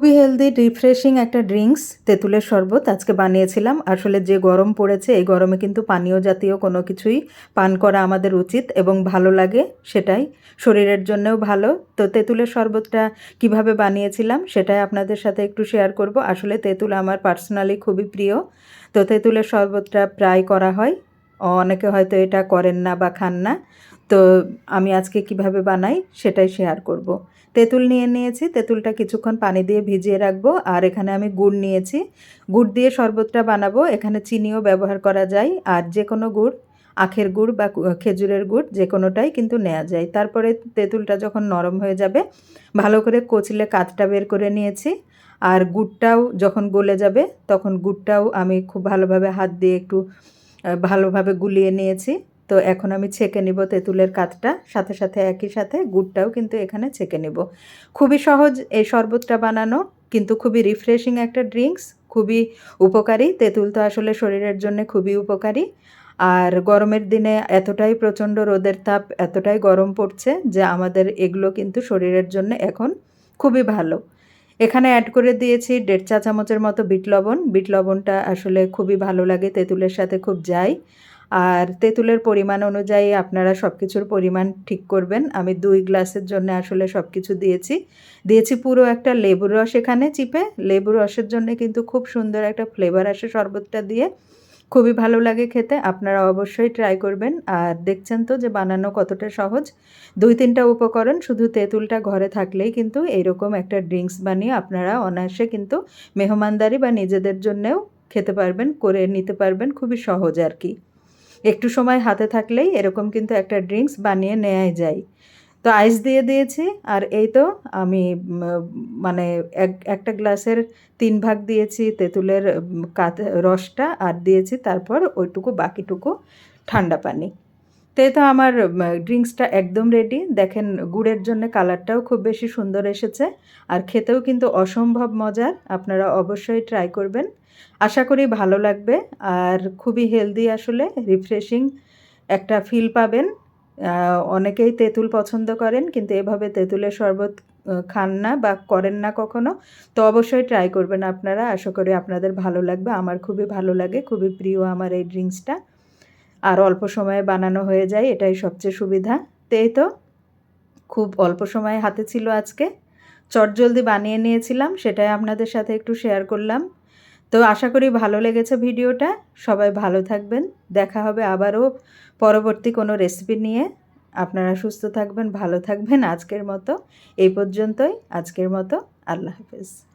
খুবই healthy refreshing একটা drinks তেঁতুলের শরবত আজকে বানিয়েছিলাম। আসলে যে গরম পড়েছে, এই গরমে কিন্তু পানীয় জাতীয় কোনো কিছুই পান করা আমাদের উচিত এবং ভালো লাগে সেটাই। শরীরের জন্যও ভালো। তো তেঁতুলের শরবতটা কীভাবে বানিয়েছিলাম, সেটাই আপনাদের সাথে একটু শেয়ার করব। আসলে তেঁতুল আমার পার্সোনালি খুবই প্রিয়। তো তেঁতুলের শরবতটা প্রায় করা হয়। অনেকে হয়তো এটা করেন না বা খান না। তো আমি আজকে কীভাবে বানাই, সেটাই শেয়ার করব। তেঁতুল নিয়ে নিয়েছি, তেঁতুলটা কিছুক্ষণ পানি দিয়ে ভিজিয়ে রাখব। আর এখানে আমি গুড় নিয়েছি। গুড় দিয়ে শরবতটা বানাবো। এখানে চিনিও ব্যবহার করা যায়। আর যে কোনো গুড়, আখের গুড় বা খেজুরের গুড় যে কোনোটাই কিন্তু নেওয়া যায়। তারপরে তেঁতুলটা যখন নরম হয়ে যাবে, ভালো করে কচলে কাতটা বের করে নিয়েছি। আর গুড়টাও যখন গলে যাবে, তখন গুড়টাও আমি খুব ভালোভাবে হাত দিয়ে একটু ভালোভাবে গুলিয়ে নিয়েছি। তো এখন আমি ছেঁকে নিব তেঁতুলের কাতটা, সাথে সাথে একই সাথে গুড়টাও কিন্তু এখানে ছেঁকে নিব। খুবই সহজ এই শরবতটা বানানো, কিন্তু খুবই রিফ্রেশিং একটা ড্রিঙ্কস খুবই উপকারী। তেঁতুল তো আসলে শরীরের জন্য খুবই উপকারী। আর গরমের দিনে এতটাই প্রচণ্ড রোদের তাপ, এতটাই গরম পড়ছে যে আমাদের এগুলো কিন্তু শরীরের জন্য এখন খুবই ভালো। এখানে অ্যাড করে দিয়েছি দেড় চা চামচের মতো বিট লবণ। বিট লবণটা আসলে খুবই ভালো লাগে, তেঁতুলের সাথে খুব যায়। আর তেঁতুলের পরিমাণ অনুযায়ী আপনারা সব কিছুর পরিমাণ ঠিক করবেন। আমি দুই গ্লাসের জন্য আসলে সব কিছু দিয়েছি। দিয়েছি পুরো একটা লেবুর রস এখানে চিপে। লেবুর রসের জন্য কিন্তু খুব সুন্দর একটা ফ্লেভার আসে শরবতটা দিয়ে। খুবই ভালো লাগে খেতে। আপনারা অবশ্যই ট্রাই করবেন। আর দেখছেন তো যে বানানো কতটা সহজ। দুই তিনটা উপকরণ, শুধু তেঁতুলটা ঘরে থাকলেই কিন্তু এইরকম একটা ড্রিঙ্কস বানিয়ে আপনারা অনায়াসে কিন্তু মেহমানদারি বা নিজেদের জন্যেও খেতে পারবেন, করে নিতে পারবেন। খুবই সহজ আর কি। একটু সময় হাতে থাকলেই এরকম কিন্তু একটা ড্রিঙ্কস বানিয়ে নেওয়াই যায়। তো আইস দিয়ে দিয়েছি আর এই তো আমি মানে এক, একটা গ্লাসের তিন ভাগ দিয়েছি তেঁতুলের কাত রসটা আর দিয়েছি তারপর ওইটুকু বাকিটুকু ঠান্ডা পানি। তো তো আমার ড্রিঙ্কসটা একদম রেডি দেখেন, গুড়ের জন্য কালারটাও খুব বেশি সুন্দর এসেছে। আর খেতেও কিন্তু অসম্ভব মজার। আপনারা অবশ্যই ট্রাই করবেন। আশা করি ভালো লাগবে। আর খুবই হেলদি আসলে রিফ্রেশিং একটা ফিল পাবেন। অনেকেই তেঁতুল পছন্দ করেন, কিন্তু এভাবে তেঁতুলের শরবত খান না বা করেন না কখনো। তো অবশ্যই ট্রাই করবেন আপনারা। আশা করি আপনাদের ভালো লাগবে। আমার খুবই ভালো লাগে। খুবই প্রিয় আমার এই ড্রিঙ্কসটা। আর অল্প সময়ে বানানো হয়ে যায়, এটাই সবচেয়ে সুবিধা। তো এই তো? খুব অল্প সময়ে হাতে ছিল আজকে। চটজলদি বানিয়ে নিয়েছিলাম, সেটাই আপনাদের সাথে একটু শেয়ার করলাম। তো আশা করি ভালো লেগেছে ভিডিওটা। সবাই ভালো থাকবেন। দেখা হবে আবারও পরবর্তী কোনো রেসিপি নিয়ে। আপনারা সুস্থ থাকবেন, ভালো থাকবেন আজকের মতো। এই পর্যন্তই। আজকের মতো। আল্লাহ হাফেজ।